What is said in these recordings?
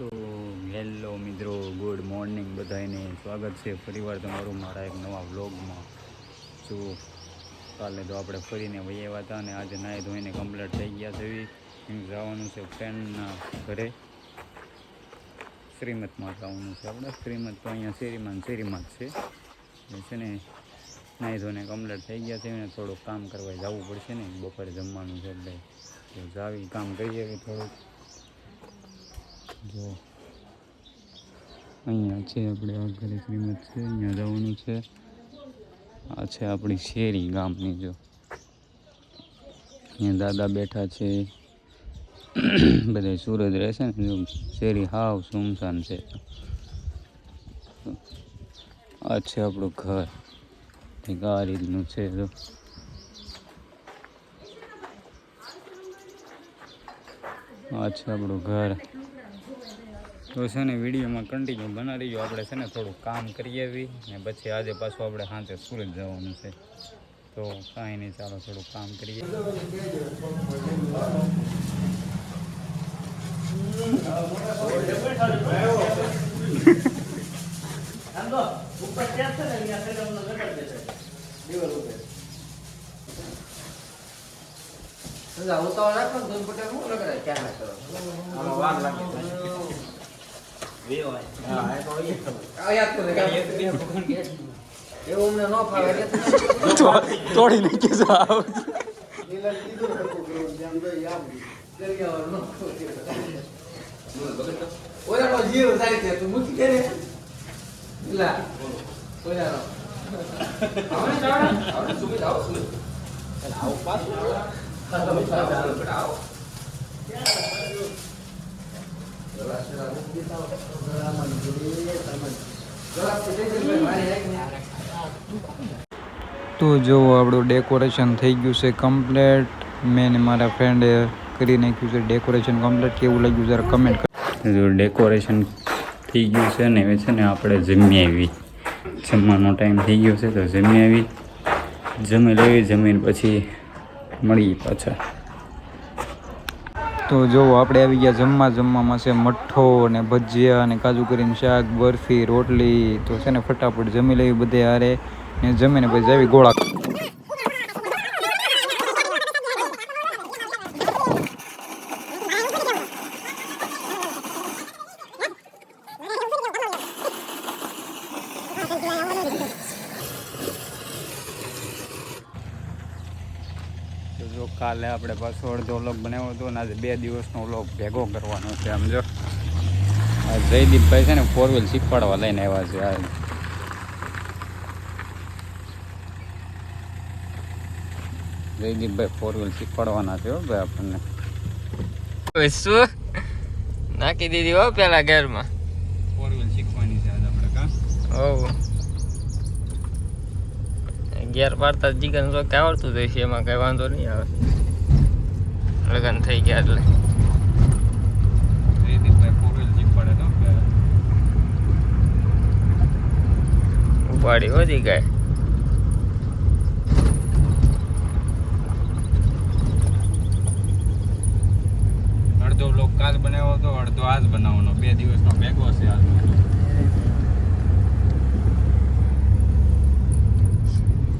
તો હેલો મિત્રો, good morning. બધાને સ્વાગત છે ફરીવાર તમારું મારા એક નવા વ્લોગમાં. જો કાલે તો આપણે ફરીને આવ્યા હતા અને આજે નાહી ધોઈને કમ્પ્લીટ થઈ ગયા છે. એમ જવાનું છે ફ્રેન્ડના ઘરે. શ્રીમતમાં જવાનું છે આપણે. શ્રીમત તો અહીંયા શેરીમાં શેરીમાં જ છે. છે ને નાહી ધોઈને કમ્પ્લીટ થઈ ગયા છે. એને થોડુંક કામ કરવા જવું પડશે ને. બપોરે જમવાનું છે એટલે. જાવી કામ કરીએ કે થોડુંક. જો. અહીંયા છે આપણે આ ઘરે કિંમત છે, અહીંયા જવાનું છે. આ છે આપણી શેરી ગામની જો. અહીંયા દાદા બેઠા છે. બધા સુરત રહેશે ને શેરી હાવ સુમસાન છે. આ છે આપણું ઘર. કંઈક આ રીતનું છે જો. આ છે આપણું ઘર. તો છે ને વિડીયોમાં કન્ટિન્યુ બનાવી રહીજો. આપણે છે ને થોડું કામ કરીએ એવી ને પછી આજે પાછું આપણે સાંજે સુરત જવાનું છે. તો કાંઈ નહીં, ચાલો થોડું કામ કરીએ. ઉતાવળ રાખો દૂધ પટેલ, હું લગાડે ક્યાં કરો આમાં વાર તોડી નાખી સાવ નીલમ કીધું સરખું કરવું, જેમ જોઈએ આમ. દરિયાવાળું ન કરવું. ઓલાનો જીવ સારી છે, તું મૂકી દે ને. નીલા, તો જો આપણું ડેકોરેશન થઈ ગયું છે કમ્પ્લેટ મેં મારા ફ્રેન્ડે કરી નાખ્યું છે ડેકોરેશન કમ્પ્લેટ કેવું લાગ્યું જરા કમેન્ટ જો ડેકોરેશન થઈ ગયું છે ને હવે છે ને આપણે જમી આવી. જમવાનો ટાઈમ થઈ ગયો છે તો જમી આવી. જમી લેવી, જમીને પછી મળીએ પાછા. તો જો આપણે આવી ગયા જમવા જમવામાં છે મઠ્ઠો ને ભજીયા ને કાજુ કરીને શાક, બરફી, રોટલી, તો છે ને ફટાફટ જમી લેવી બધે હારે ને જમીને પછી આવી ગોળા તો જો કાલે આપણે પાછો અડધો વ્લોગ બનાવ્યો હતો અને આજે બે દિવસનો વ્લોગ ભેગો કરવાનો છે આમ જો. આ જયદીપભાઈ છે ને ફોર વ્હીલ શીખવાડવા લઈને આવ્યા છે આ. જયદીપભાઈ ફોર વ્હીલ શીખવાડવાના છે ભાઈ આપણને. શું? નાખી દીધી હો પેલા ઘરમાં. ફોર વ્હીલ શીખવાની છે આજે આપણે કા? હોવ. ઘેર પાડતા જીગન તો કે આવડતું જ છે એમાં કઈ વાંધો નહીં આવે. લગ્ન થઈ ગયા એટલે. ઉપાડી વધી ગાય અડધો લોક કાલ બનાવ્યો હતો અડધો આજ બનાવવાનો. બે દિવસનો ભેગો છે આજ વાહ એ બમ્પ લીધો જી ગાય પડીને જરા રોજ ધીમે રાખજે ગાય માતા છે વાહ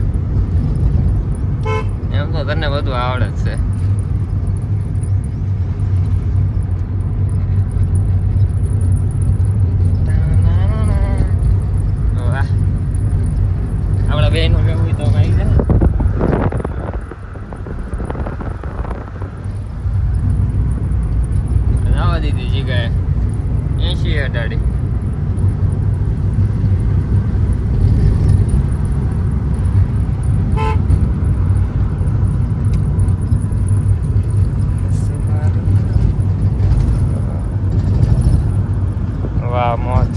તને બધું આવડે જ છે. આપણા બેનનું તો કઈ છે જવા દીધી જીગાએ એસી અઢાડી વાહ મોજ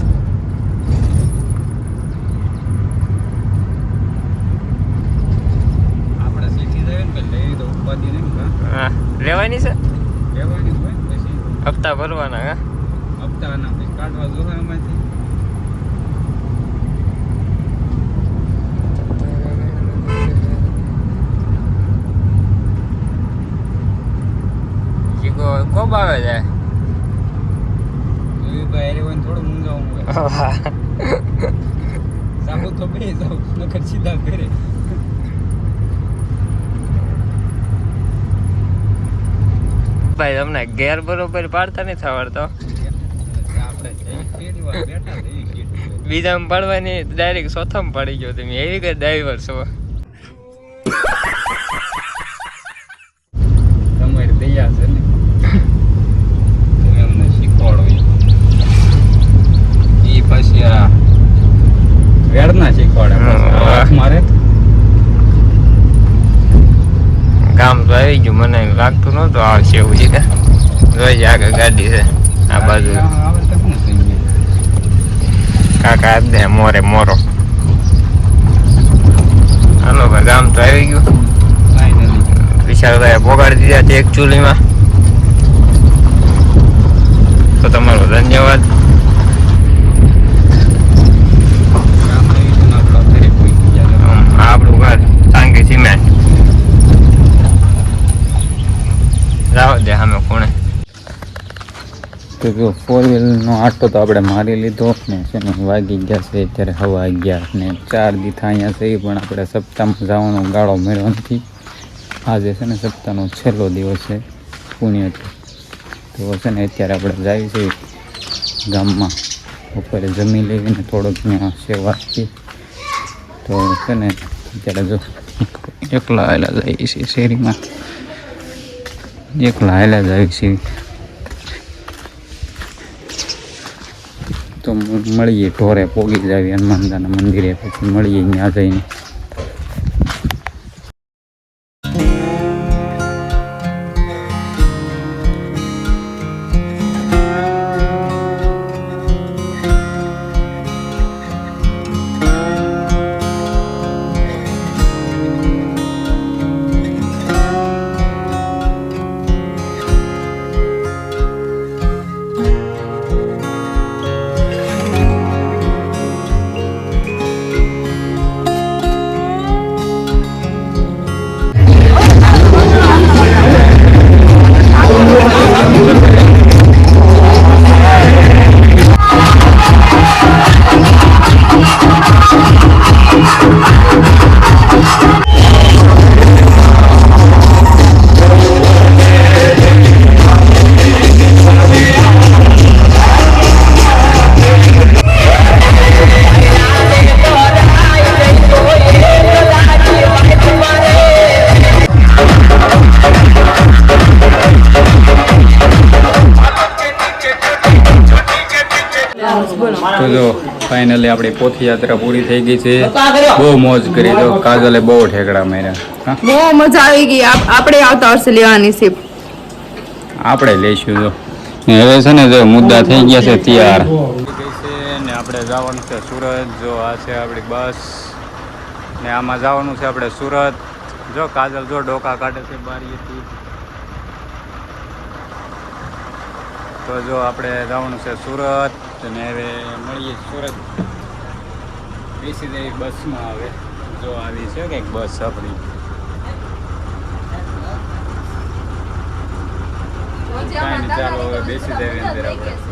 આપણે શીખી જાય ને એટલે એ તો ઉપાધિ નહીં ને હા લેવાની છે લેવાની હોય ને પછી હપ્તા ભરવાના હા? હપ્તાના કાઢવા જો એમાંથી કોબ આવે છે? થોડું મૂંઝાવું સાબુ તો બે જાવ નકર સીધા ઘરે. ભાઈ તમને ઘેર બરોબર પાડતા નથી આવડતો. બીજામાં પાડવાની ડાયરેક્ટ ચોથામાં પડી ગયો તમે. એવી કઈ ડ્રાઈવર છો. મને લાગતું નહોતું આવશે એવું છે જોઈ આગળ ગાડી છે. આ બાજુ. કાકા દે મોરે મોરો. હાલો ભાઈ ગામ તો આવી ગયું. વિશાલભાઈ પોગાડી દીધા છે એક ચૂલીમાં. તો તમારો ધન્યવાદ. આપણું ઘર સાંગી સિમેન્ટ. તો જો ફોર વ્હીલનો આટો તો આપણે મારી લીધો ને છે ને વાગી ગયા છે, અત્યારે હવા અગિયાર ને ચાર દીથા અહીંયા છે પણ આપણે સપ્તાહમાં જવાનો ગાળો મેળવો નથી. આજે છે ને સપ્તાહનો છેલ્લો દિવસ છે પુણ્યથી. તો છે ને અત્યારે આપણે જાય છે ગામમાં, બપોરે જમી લેવીને થોડોક ત્યાં સેવા તો છે ને અત્યારે જો એકલા આવેલા જાય છે શેરીમાં. એકલા આવેલા જાય છીએ તો મળીએ. ઢોરે પોગી જાવી હનુમાનદાના મંદિરે પછી મળીએ ત્યાં જઈને. તો જો ફાઇનલી આપણી પોથી યાત્રા પૂરી થઈ ગઈ છે. બહુ મોજ કરી તો કાજલે બહુ ઠેકડા માર્યા. બહુ મજા આવી ગઈ. આપણે આવતા વર્ષે લેવાની છે. આપણે લઈશું જો. હવે છે ને જો મુદ્દા થઈ ગયા છે તૈયાર. ને આપણે જવાનું છે સુરત. જો આ છે આપણી બસ. ને આમાં જવાનું છે આપણે સુરત. જો કાજલ જો ડોકા કાઢે છે બારીએથી તો જો આપણે જવાનું છે સુરત અને હવે મળીએ સુરત. બેસી જઈ બસમાં આવે જો આવી છે કંઈક બસ આપણી. ચાલો હવે બેસી જઈએ અંદર આપણે